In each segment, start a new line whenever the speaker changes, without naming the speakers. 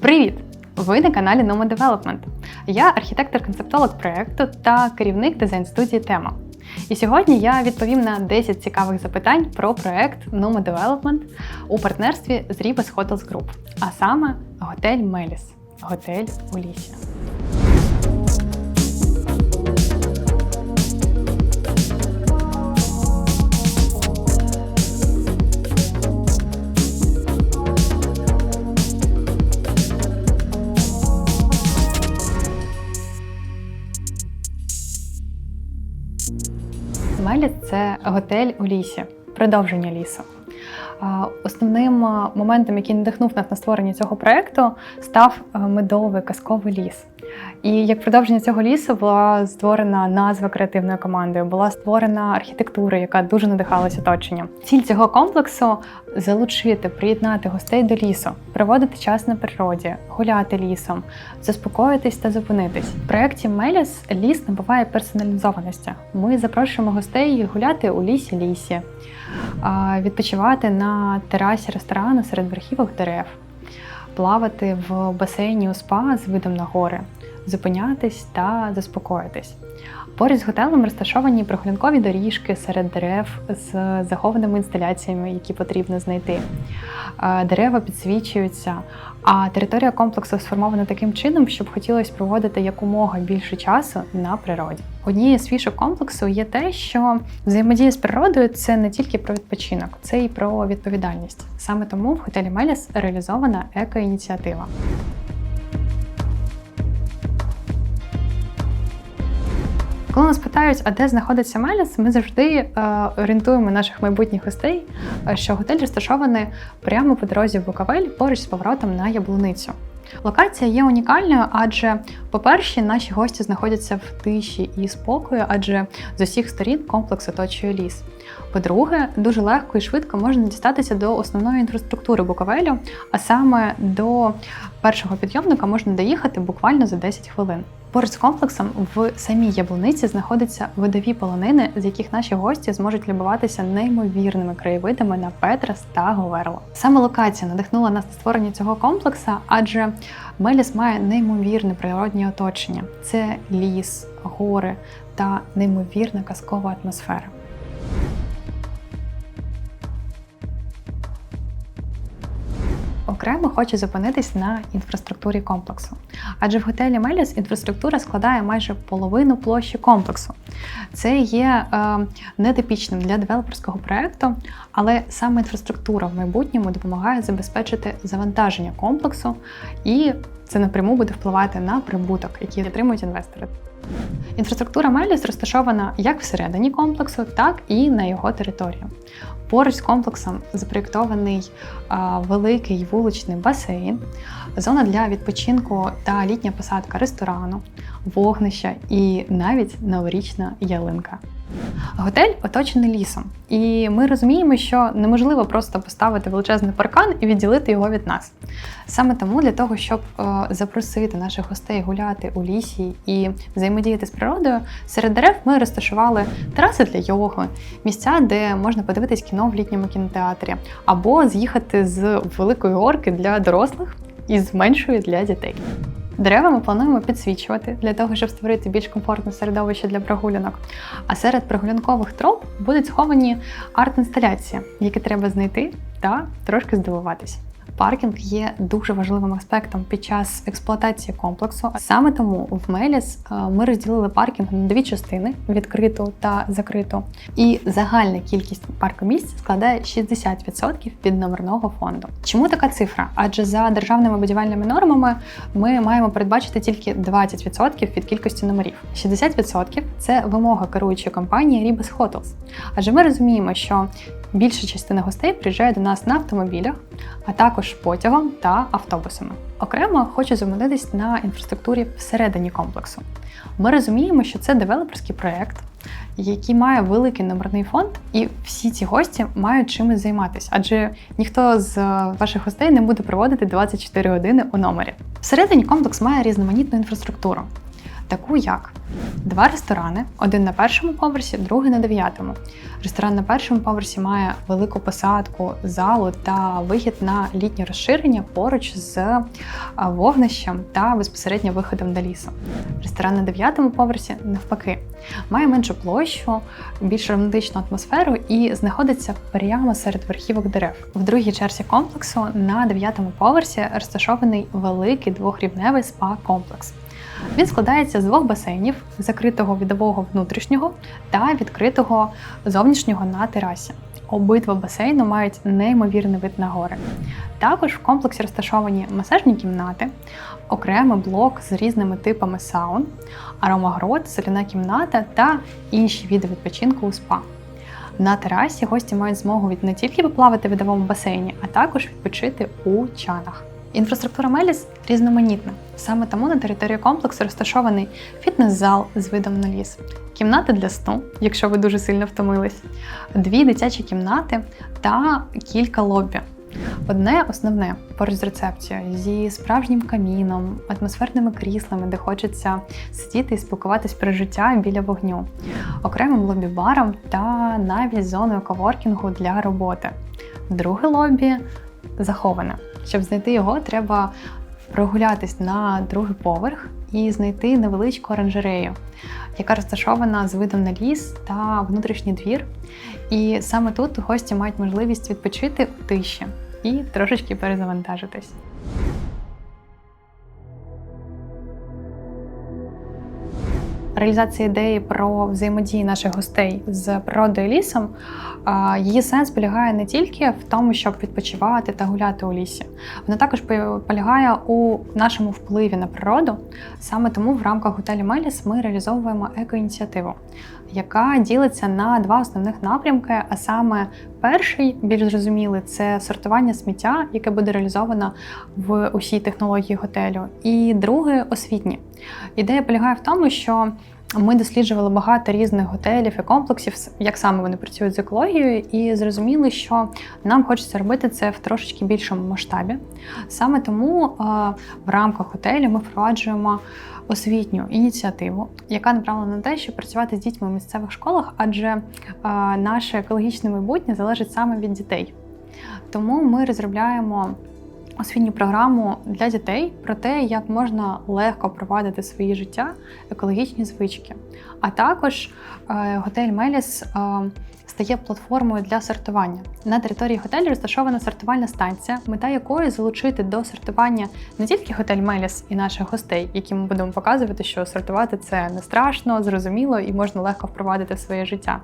Привіт! Ви на каналі Noma Development. Я архітектор-концептолог проєкту та керівник дизайн-студії Тема. І сьогодні я відповім на 10 цікавих запитань про проєкт Noma Development у партнерстві з Ribes Hotels Group, а саме готель Меліс, готель у лісі. Це готель у лісі, продовження лісу. Основним моментом, який надихнув нас на створення цього проєкту, став медовий казковий ліс. І як продовження цього лісу була створена назва креативною командою, була створена архітектура, яка дуже надихалась оточенням. Ціль цього комплексу залучити, приєднати гостей до лісу, проводити час на природі, гуляти лісом, заспокоїтись та зупинитись. В проєкті Меліс ліс набуває персоналізованості. Ми запрошуємо гостей гуляти у лісі лісі, відпочивати на терасі ресторану серед верхівок дерев, плавати в басейні у спа з видом на гори, зупинятись та заспокоїтись. Поряд з готелем розташовані прогулянкові доріжки серед дерев з захованими інсталяціями, які потрібно знайти. Е, Дерева підсвічуються, а територія комплексу сформована таким чином, щоб хотілося проводити якомога більше часу на природі. Однією з фішок комплексу є те, що взаємодія з природою це не тільки про відпочинок, це і про відповідальність. Саме тому в готелі Меліс реалізована екоініціатива. Коли нас питають, а де знаходиться Меліс, ми завжди е, орієнтуємо наших майбутніх гостей, е, що готель розташований прямо по дорозі в Буковель поруч з поворотом на Яблуницю. Локація є унікальною, адже, по-перше, наші гості знаходяться в тиші і спокою, адже з усіх сторін комплекс оточує ліс. По-друге, дуже легко і швидко можна дістатися до основної інфраструктури Буковелю, а саме до першого підйомника можна доїхати буквально за 10 хвилин. Поруч з комплексом в самій яблуниці знаходяться видові полонини, з яких наші гості зможуть любуватися неймовірними краєвидами на Петрас та Говерло. Саме локація надихнула нас на створення цього комплексу, адже Меліс має неймовірне природні оточення: це ліс, гори та неймовірна казкова атмосфера. Окремо хочу зупинитись на інфраструктурі комплексу. Адже в готелі Меліс інфраструктура складає майже половину площі комплексу. Це є е, нетипічним для девелоперського проєкту, але саме інфраструктура в майбутньому допомагає забезпечити завантаження комплексу, і це напряму буде впливати на прибуток, який отримують інвестори. Інфраструктура Меліс розташована як всередині комплексу, так і на його території. Поруч з комплексом запроєктований великий вуличний басейн, зона для відпочинку та літня посадка ресторану, вогнища і навіть новорічна ялинка. Готель оточений лісом, і ми розуміємо, що неможливо просто поставити величезний паркан і відділити його від нас. Саме тому для того, щоб е, запросити наших гостей гуляти у лісі і взаємодіяти з природою, серед дерев ми розташували тераси для йоги, місця, де можна подивитись кіно в літньому кінотеатрі, або з'їхати з великої горки для дорослих і з меншої для дітей. Дерева ми плануємо підсвічувати для того, щоб створити більш комфортне середовище для прогулянок. А серед прогулянкових троп будуть сховані арт-інсталяції, які треба знайти та трошки здивуватись. Паркінг є дуже важливим аспектом під час експлуатації комплексу. Саме тому в Меліс е, ми розділили паркінг на дві частини відкриту та закриту. І загальна кількість паркомісць складає 60% від номерного фонду. Чому така цифра? Адже за державними будівельними нормами ми маємо передбачити тільки 20% від кількості номерів. 60% – це вимога керуючої компанії Ribas Hotels. Адже ми розуміємо, що Більша частина гостей приїжджає до нас на автомобілях, а також потягом та автобусами. Окремо хочу зупинитись на інфраструктурі всередині комплексу. Ми розуміємо, що це девелоперський проєкт, який має великий номерний фонд, і всі ці гості мають чимось займатися, адже ніхто з ваших гостей не буде проводити 24 години у номері. Всередині комплекс має різноманітну інфраструктуру. Таку як два ресторани: один на першому поверсі, другий на дев'ятому. Ресторан на першому поверсі має велику посадку, залу та вихід на літнє розширення поруч з вогнищем та безпосередньо виходом до лісу. Ресторан на дев'ятому поверсі навпаки має меншу площу, більш романтичну атмосферу і знаходиться прямо серед верхівок дерев. В другій черзі комплексу на дев'ятому поверсі розташований великий двохрівневий спа-комплекс. Він складається з двох басейнів: закритого відового внутрішнього та відкритого зовнішнього на терасі. Обидва басейни мають неймовірний вид на гори. Також в комплексі розташовані масажні кімнати, окремий блок з різними типами саун, аромагрот, соляна кімната та інші види відпочинку у спа. На терасі гості мають змогу не тільки поплавати в відовому басейні, а також відпочити у чанах. Інфраструктура Меліс різноманітна. Саме тому на території комплексу розташований фітнес-зал з видом на ліс, кімната для сну, якщо ви дуже сильно втомились, дві дитячі кімнати та кілька лоббі. Одне основне поруч з рецепцією зі справжнім каміном, атмосферними кріслами, де хочеться сидіти і спілкуватись про життя біля вогню, окремим лобі-баром та навіть зоною коворкінгу для роботи. Друге лобі заховане. Щоб знайти його, треба прогулятись на другий поверх і знайти невеличку оранжерею, яка розташована з видом на ліс та внутрішній двір. І саме тут гості мають можливість відпочити у тиші і трошечки перезавантажитись. Реалізація ідеї про взаємодії наших гостей з природою лісом, її сенс полягає не тільки в тому, щоб відпочивати та гуляти у лісі, вона також полягає у нашому впливі на природу. Саме тому в рамках готелю Меліс ми реалізовуємо екоініціативу, яка ділиться на два основних напрямки. А саме перший, більш зрозумілий, це сортування сміття, яке буде реалізовано в усій технології готелю. І друге освітні. Ідея полягає в тому, що ми досліджували багато різних готелів і комплексів, як саме вони працюють з екологією, і зрозуміли, що нам хочеться робити це в трошечки більшому масштабі. Саме тому е, в рамках готелю ми впроваджуємо освітню ініціативу, яка направлена на те, щоб працювати з дітьми в місцевих школах, адже е, наше екологічне майбутнє залежить саме від дітей. Тому ми розробляємо освітню програму для дітей про те, як можна легко провадити своє життя, екологічні звички. А також готель Меліс е, стає платформою для сортування. На території готелю розташована сортувальна станція, мета якої залучити до сортування не тільки готель Меліс і наших гостей, яким ми будемо показувати, що сортувати це не страшно, зрозуміло і можна легко впровадити в своє життя.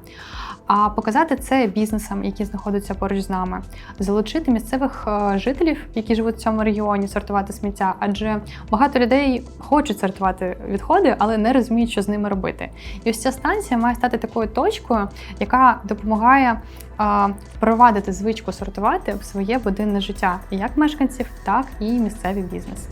А показати це бізнесам, які знаходяться поруч з нами, залучити місцевих е, жителів, які живуть в цьому регіоні, сортувати сміття, адже багато людей хочуть сортувати відходи, але не розуміють, що з ними робити. І ось ця станція має стати такою точкою, яка допомагає а, впровадити звичку сортувати в своє буденне життя, як мешканців, так і місцеві бізнеси.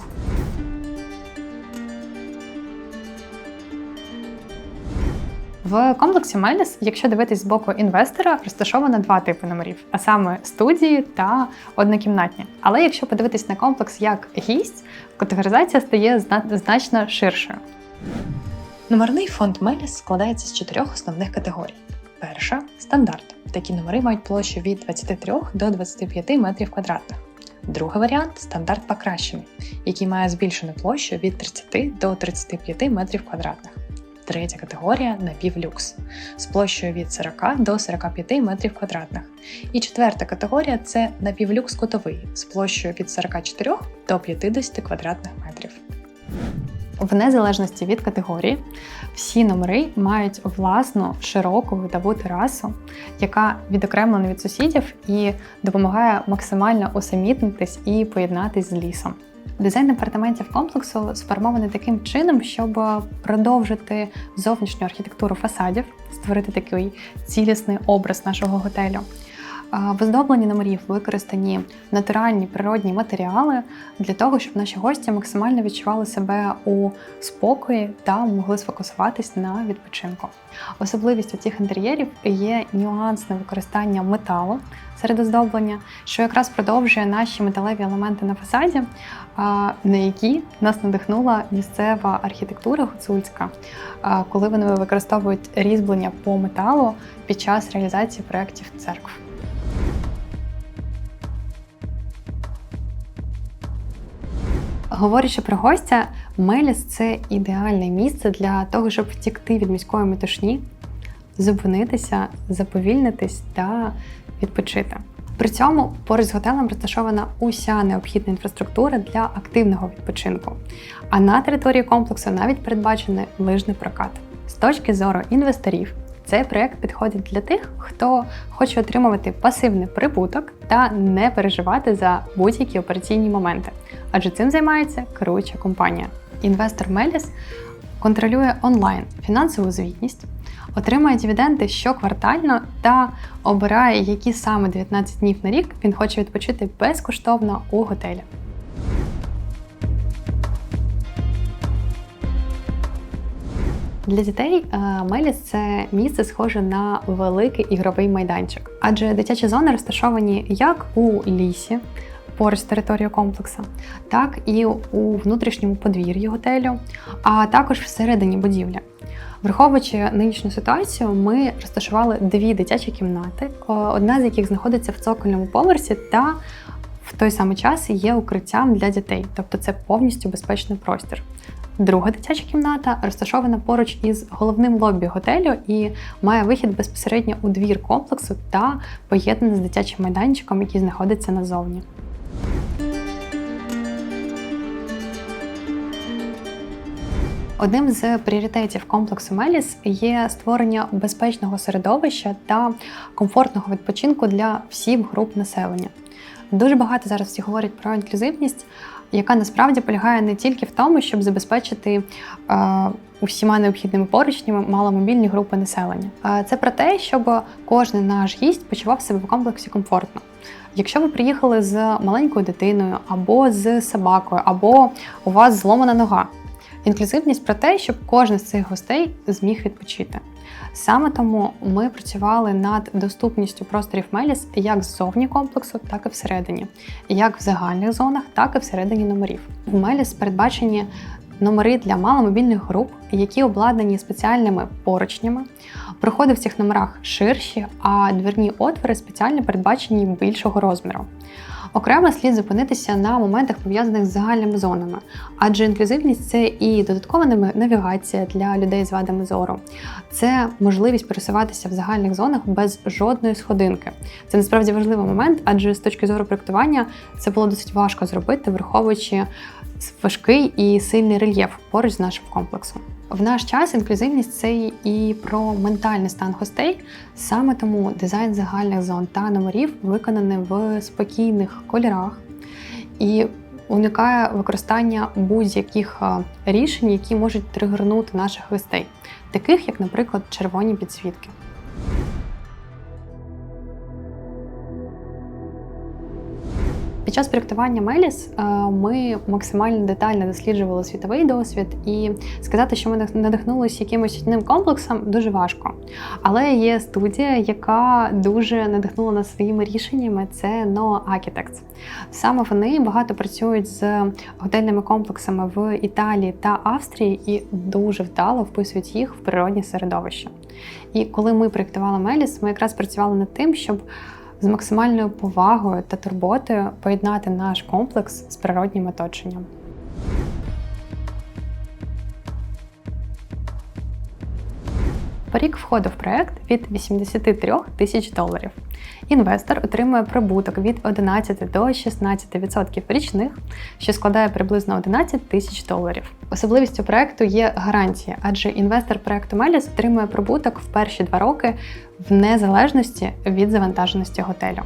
В комплексі Меліс, якщо дивитись з боку інвестора, розташовано два типи номерів, а саме студії та однокімнатні. Але якщо подивитись на комплекс як гість, категоризація стає значно ширшою.
Номерний фонд Меліс складається з чотирьох основних категорій. Перша стандарт. Такі номери мають площу від 23 до 25 метрів квадратних. Другий варіант стандарт покращений, який має збільшену площу від 30 до 35 метрів квадратних. Третя категорія напівлюкс з площею від 40 до 45 метрів квадратних. І четверта категорія це напівлюкс кутовий з площею від 44 до 50 квадратних метрів.
В незалежності від категорії, всі номери мають власну широку видову терасу, яка відокремлена від сусідів і допомагає максимально усамітнитись і поєднатись з лісом. Дизайн апартаментів комплексу сформований таким чином, щоб продовжити зовнішню архітектуру фасадів, створити такий цілісний образ нашого готелю. А, В оздобленні номерів використані натуральні природні матеріали для того, щоб наші гості максимально відчували себе у спокої та могли сфокусуватись на відпочинку. Особливістю цих інтер'єрів є нюансне використання металу серед оздоблення, що якраз продовжує наші металеві елементи на фасаді, на які нас надихнула місцева архітектура гуцульська, коли вони використовують різьблення по металу під час реалізації проєктів церкв. Говорячи про гостя, Меліс це ідеальне місце для того, щоб втікти від міської метушні, зупинитися, заповільнитись та відпочити. При цьому поруч з готелем розташована уся необхідна інфраструктура для активного відпочинку. А на території комплексу навіть передбачений лижний прокат. З точки зору інвесторів, цей проект підходить для тих, хто хоче отримувати пасивний прибуток та не переживати за будь-які операційні моменти, адже цим займається керуюча компанія. Інвестор Меліс контролює онлайн фінансову звітність, отримує дивіденди щоквартально та обирає, які саме 19 днів на рік він хоче відпочити безкоштовно у готелі. Для дітей е, Меліс це місце схоже на великий ігровий майданчик, адже дитячі зони розташовані як у лісі, поруч з територією комплексу, так і у внутрішньому подвір'ї готелю, а також всередині будівлі. Враховуючи нинішню ситуацію, ми розташували дві дитячі кімнати, одна з яких знаходиться в цокольному поверсі, та в той самий час є укриттям для дітей, тобто це повністю безпечний простір. Друга дитяча кімната розташована поруч із головним лобі готелю і має вихід безпосередньо у двір комплексу та поєднана з дитячим майданчиком, який знаходиться назовні. Одним з пріоритетів комплексу Меліс є створення безпечного середовища та комфортного відпочинку для всіх груп населення. Дуже багато зараз всі говорять про інклюзивність, яка насправді полягає не тільки в тому, щоб забезпечити е, усіма необхідними поручнями маломобільні групи населення. Це про те, щоб кожен наш гість почував себе в комплексі комфортно. Якщо ви приїхали з маленькою дитиною, або з собакою, або у вас зломана нога, інклюзивність про те, щоб кожен з цих гостей зміг відпочити. Саме тому ми працювали над доступністю просторів Меліс як ззовні комплексу, так і всередині, як в загальних зонах, так і всередині номерів. В Меліс передбачені номери для маломобільних груп, які обладнані спеціальними поручнями. Проходи в цих номерах ширші, а двірні отвори спеціально передбачені більшого розміру. Окремо слід зупинитися на моментах пов'язаних з загальними зонами, адже інклюзивність це і додаткова навігація для людей з вадами зору, це можливість пересуватися в загальних зонах без жодної сходинки. Це насправді важливий момент, адже з точки зору проектування це було досить важко зробити, враховуючи важкий і сильний рельєф поруч з нашим комплексом. В наш час інклюзивність це і про ментальний стан гостей. Саме тому дизайн загальних зон та номерів виконаний в спокійних кольорах і уникає використання будь-яких рішень, які можуть тригернути наших гостей, таких як, наприклад, червоні підсвітки. Під час проєктування Меліс е, ми максимально детально досліджували світовий досвід, і сказати, що ми надихнулися якимось одним комплексом, дуже важко. Але є студія, яка дуже надихнула нас своїми рішеннями. Це No Architects. Саме вони багато працюють з готельними комплексами в Італії та Австрії і дуже вдало вписують їх в природні середовище. І коли ми проєктували Меліс, ми якраз працювали над тим, щоб з максимальною повагою та турботою поєднати наш комплекс з природнім оточенням. Порік входу в проект від 83 тисяч доларів. Інвестор отримує прибуток від 11 до 16% річних, що складає приблизно 11 тисяч доларів. Особливістю проекту є гарантія, адже інвестор проекту Меліс отримує прибуток в перші два роки в незалежності від завантаженості готелю.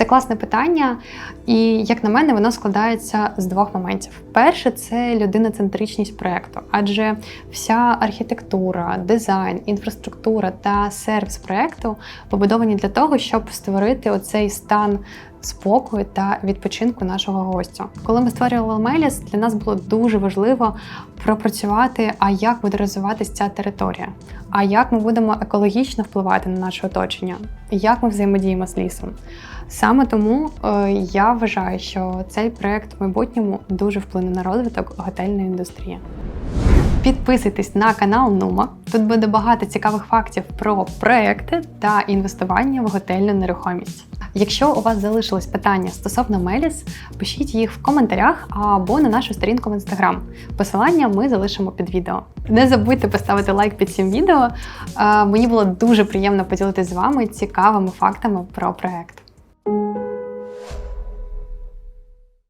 Це класне питання, і як на мене, воно складається з двох моментів. Перше це людиноцентричність проекту, адже вся архітектура, дизайн, інфраструктура та сервіс проекту побудовані для того, щоб створити оцей стан спокою та відпочинку нашого гостя. Коли ми створювали Меліс, для нас було дуже важливо пропрацювати, а як буде розвиватися ця територія, а як ми будемо екологічно впливати на наше оточення, як ми взаємодіємо з лісом. Саме тому е, я вважаю, що цей проект в майбутньому дуже вплине на розвиток готельної індустрії. Підписуйтесь на канал Нума. Тут буде багато цікавих фактів про проекти та інвестування в готельну нерухомість. Якщо у вас залишились питання стосовно Меліс, пишіть їх в коментарях або на нашу сторінку в інстаграм. Посилання ми залишимо під відео. Не забудьте поставити лайк під цим відео. Е, Мені було дуже приємно поділитися з вами цікавими фактами про проект.